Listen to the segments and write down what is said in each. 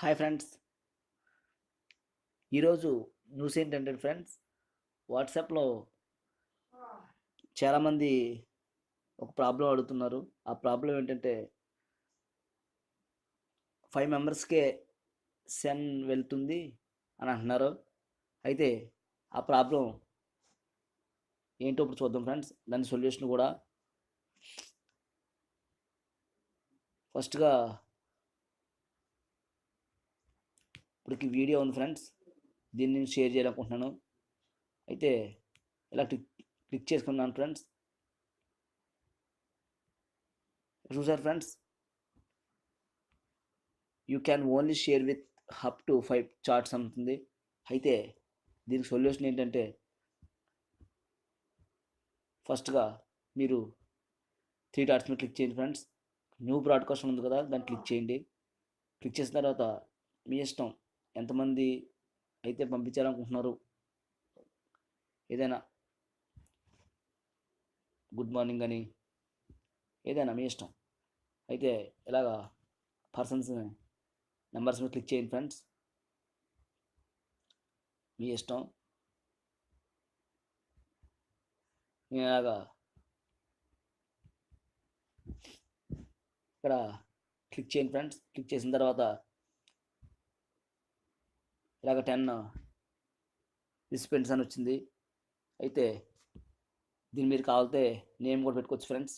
Hi friends. ఈరోజు news ఏంటంటే friends వాట్సాప్లో చాలామంది ఒక ప్రాబ్లం అడుగుతున్నారు. ఆ ప్రాబ్లం ఏంటంటే ఫైవ్ మెంబర్స్కే సెన్ వెళ్తుంది అని అంటున్నారు. అయితే ఆ ప్రాబ్లం ఏంటో ఇప్పుడు చూద్దాం ఫ్రెండ్స్. దాని సొల్యూషన్ కూడా ఫస్ట్గా ఇప్పటికి వీడియో ఉంది ఫ్రెండ్స్. దీన్ని నేను షేర్ చేయాలనుకుంటున్నాను. అయితే ఇలా క్లిక్ క్లిక్ చేసుకున్నాను ఫ్రెండ్స్. చూసారు friends? You can only share with up to five charts ఉంటుంది అయితే దీనికి సొల్యూషన్ ఏంటంటే ఫస్ట్గా మీరు త్రీ డాట్స్ మీద క్లిక్ చేయండి ఫ్రెండ్స్. న్యూ బ్రాడ్కాస్ట్ ఉంది కదా దాన్ని క్లిక్ చేయండి. క్లిక్ చేసిన తర్వాత మీ ఇష్టం ఎంతమంది అయితే పంపించాలనుకుంటున్నారు? ఏదైనా గుడ్ మార్నింగ్ అని ఏదైనా మీ ఇష్టం. అయితే ఇలాగా పర్సన్స్ నెంబర్స్ మీద క్లిక్ చేయండి ఫ్రెండ్స్. మీ ఇష్టం. నేను ఇలాగా ఇక్కడ క్లిక్ చేయండి ఫ్రెండ్స్. క్లిక్ చేసిన తర్వాత ఇలాగ టెన్ రిసిపెంట్స్ అని వచ్చింది. అయితే దీని మీరు కావాలితే నేమ్ కూడా పెట్టుకోవచ్చు ఫ్రెండ్స్.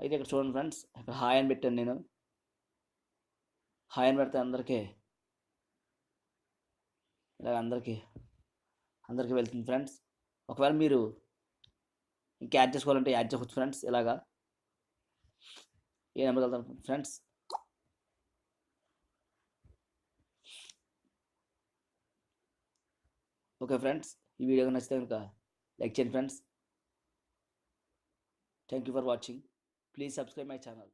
అయితే ఇక్కడ చూడండి ఫ్రెండ్స్ ఇక్కడ హాయ్ అని పెట్టాను నేను. హాయ్ అని పెడితే అందరికీ ఇలాగ అందరికీ అందరికీ వెళ్తుంది ఫ్రెండ్స్. ఒకవేళ మీరు ఇంకా యాడ్ చేసుకోవాలంటే యాడ్ చేసుకోవచ్చు ఫ్రెండ్స్ ఇలాగా. ఏ నెంబర్ వెళ్తాను ఫ్రెండ్స్. ఓకే ఫ్రెండ్స్ ఈ వీడియో నచ్చితే కనుక లైక్ చేయండి friends. Thank you for watching please subscribe my channel